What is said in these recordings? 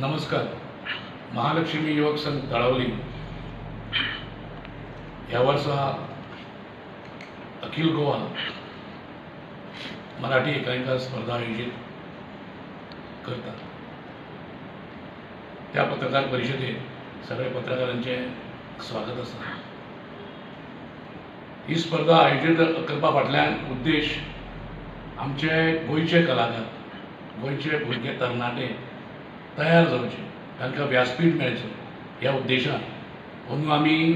नमस्कार. महालक्ष्मी युवक संघ तळावली. ह्या वर्सा अखिल गोवा मराठी एकांका स्पर्धा आयोजित करता त्या पत्रकार परिषदेत सगळ्या पत्रकारांचे स्वागत आसा ही स्पर्धा आयोजीत करपा फाटल्यान उद्देश आमचे गोंयचे कलाकार गोंयचे भुरगे तरणाटे तयार जावचे तांकां व्यासपीठ मेळचें ह्या उद्देशान. म्हणून आमी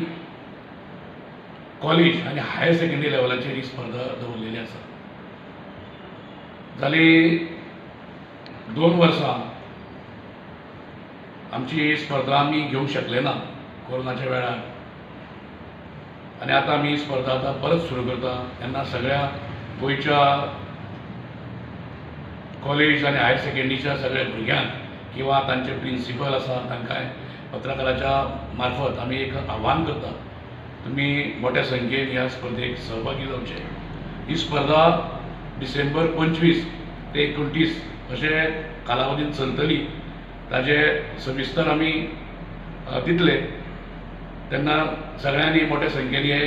कॉलेज आनी हायर सेकंडरी लेवलाचेर ही स्पर्धा दवरलेली आसा जाली दोन वर्सां आमची ही स्पर्धा आमी घेवंक शकले ना कोरोनाच्या वेळार आनी आतां आमी स्पर्धा आतां परत सुरू करता. तेन्ना सगळ्या गोंयच्या कॉलेज आनी हायर सेकंडरीच्या सगळ्या भुरग्यांक किंवा तांचे प्रिन्सिपल आसा तांकांय पत्रकाराच्या मार्फत आमी एक आव्हान करता. तुमी मोठ्या संख्येन ह्या स्पर्धेक सहभागी जावचे ही स्पर्धा डिसेंबर पंचवीस ते एकोणतीस अशे कालावधीन चलतली. ताजे सविस्तर आमी दितले तेन्ना सगळ्यांनी मोठ्या संख्येन हे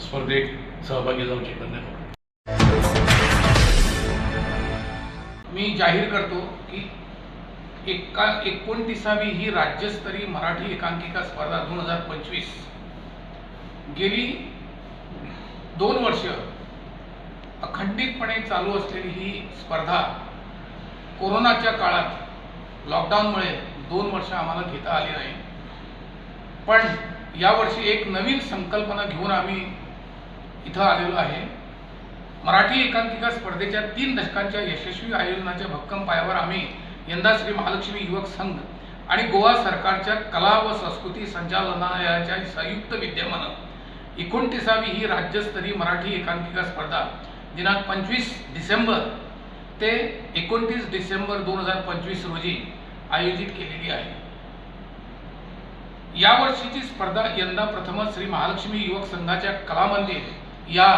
स्पर्धेक सहभागी जावचे धन्यवाद. मी जाहीर करतो की एका एकोणतीसावी ही राज्यस्तरीय मराठी एकांकिका स्पर्धा दोन हजार पंचवीस. गेली दोन वर्ष अखंडितपणे चालू असलेली ही स्पर्धा कोरोनाच्या काळात लॉकडाऊनमुळे दोन वर्ष आम्हाला घेता आली नाही. पण यावर्षी एक नवीन संकल्पना घेऊन आम्ही इथं आलेलो आहे. मराठी एकांकिका स्पर्धेच्या तीन दशकांच्या यशस्वी आयोजनाच्या भक्कम पायावर आम्ही यंदा श्री महालक्ष्मी युवक संघ आणि गोवा सरकारच्या कला व संस्कृती संचालनालयाच्या संयुक्त विद्यमानं एकोणतीसावी ही राज्यस्तरीय मराठी एकांकिका स्पर्धा दिनांक पंचवीस डिसेंबर ते एकोणतीस डिसेंबर दोन हजार पंचवीस रोजी आयोजित केलेली आहे. यावर्षीची स्पर्धा यंदा प्रथमच श्री महालक्ष्मी युवक संघाच्या कलामंदिर या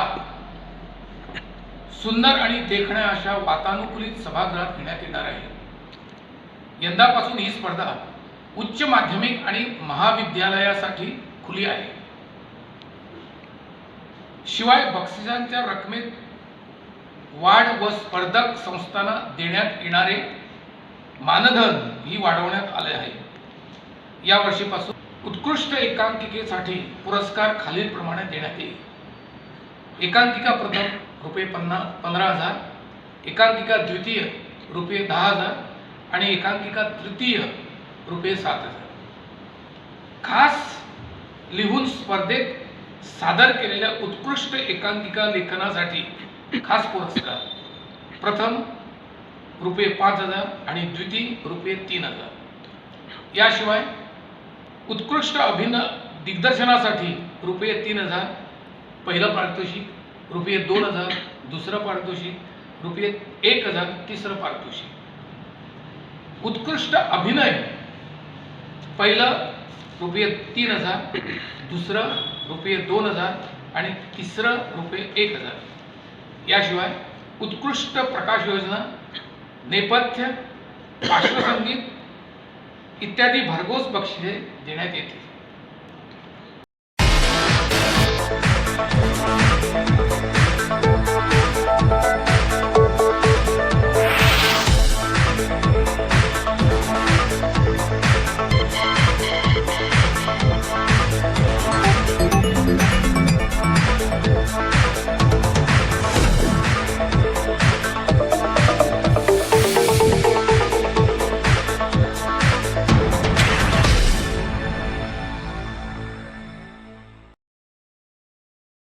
सुंदर आणि देखण्या अशा वातानुकूलित सभागृहात घेण्यात येणार आहे. यंदापासून ही स्पर्धा उच्च माध्यमिक आणि महाविद्यालयासाठी खुली आहे. शिवाय बक्षिसांच्या रकमेत वाढ व स्पर्धक संस्थांना देण्यात येणारे मानधन ही वाढवण्यात आले आहे. या वर्षीपासून उत्कृष्ट एकांकिकेसाठी पुरस्कार खालीलप्रमाणे देण्यात येईल. एकांकिका प्रथम रुपये पन्ना पंधरा हजार एकांकिका द्वितीय रुपये दहा हजार आणि एकांकिका तृतीय रुपये सात हजार. खास लिहून स्पर्धेत सादर केलेल्या उत्कृष्ट एकांकिका लेखनासाठी खास पुरस्कार. प्रथम रुपये पाच हजार आणि द्वितीय रुपये तीन हजार. याशिवाय उत्कृष्ट अभिनय दिग्दर्शनासाठी रुपये तीन हजार पहिलं पारितोषिक रुपये दोन हजार दुसरं पारितोषिक रुपये एक हजार तिसरं पारितोषिक. उत्कृष्ट अभिनय. पहिलं रुपये तीन हजार दुसरं रुपये दोन हजार आणि तिसरं रुपये एक हजार. याशिवाय उत्कृष्ट प्रकाश योजना नेपथ्य पार्श्वसंगीत इत्यादी भरघोस बक्षिसे देण्यात येतील.